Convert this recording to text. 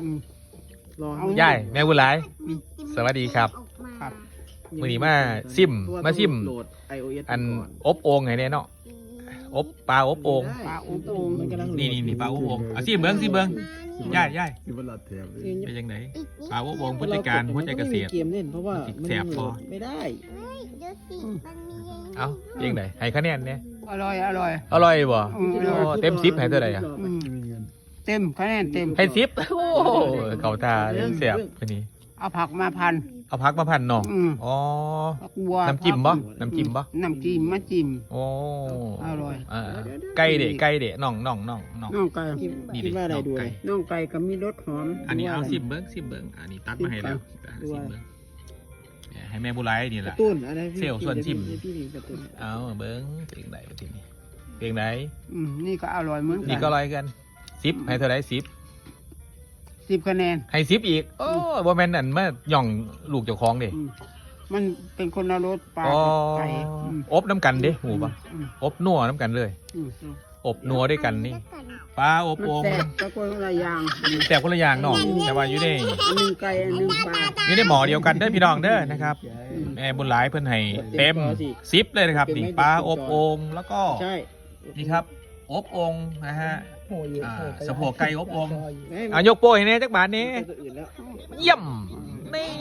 อืมรอเอายายแม่บุญหลาย สวัสดีครับ ครับ มื้อนี้มาซิมมาซิม โหลด iOS อันก่อบโอ่งไงเนี่ยเนาะอบปลาอบโอ่งปลาอบโอ่งมันกำลังโหลดนี่นี่นี่ปลาอบโอ่งเอาซิมเบิ้งซิมเบิ้งย่ายย่ายที่มันหลัดแถบเลย เป็นยังไงปลาอบโอ่งผู้จัดการผู้จัดเกษตร เกมเล่นเพราะว่ามันแสบคอ ไม่ได้ เอ้าเยังไงให้คะแนนเนี่ยอร่อย อร่อย อร่อยบ่อืมอร่อยโอ้เต็มสิบให้เท่าไหร่อะ อืมไม่มี เงินเต็มคะแนนเต็มให้สิบโอ้เขาตาเสียบคนนี้เอาผักมาพัน เอาพักมาพันเนาะอืม อ๋อ ผักบัวน้ำจิ้มบ่ น้ำจิ้มบ่ น้ำจิ้มมาจิ้ม โอ้อร่อยาไก่เดะไก่เดะน่องน่องน่องน่อง น้องไก่คิดนี่ดิคิดว่าอะไรด้วยน้องไก่ก็มีรสหอมอันนี้เอาว่าอะไรสิบเบิ้งสิบเบิ้งอันนี้ตัดมาให้แล้วดูสิบว่าเบิ้งเนี่ยให้แม่บุไรนี่แหกละระตุ้นอะไรพี่เซลล์ส่วนทิ่มพี่พี่กระตุ้นเอาเบิ้งเพียงไหนทีนี้เพียงไหนอืมนี่ก็อร่อยเหมือนกันี่ก็ร้อยกัน สิบให้เท่าไหรสิบสิบคะแนน ให้สิบอีก โอ้บ่แม่นอันมาหย่องลูกเจ้าของเด้อืมมันเป็นคนละรสปลาอ๋อไก่อืมอบน้ำกันเด้หมูปะอืมอบนัวน้ำกันเลย อืมอบนัวด้วยกันนี่ปลาอบมันโอ่งแซ่บตะโกนละอย่างอืมแต่คนละอย่างเนาะแต่ว่าอยู่ในอันหนึ่งไก่อันหนึ่งปลา อยู่ในหมอเดียวกันเด้อพี่น้องเด้อนะครับแม่บุญหลายเพิ่นให้เต็มสิบเลยนะครับนี่ปลาอบโอ่งแล้วก็ ใช่นี่ครับ อบโองนะฮะโหเยอะอ่าโหไปสะโพกไก่อบโอ่งเอ้ยอะยกโป้ยเนี่ยจักบาทนี้ตัวอื่นแล้วเยี่ยม นี่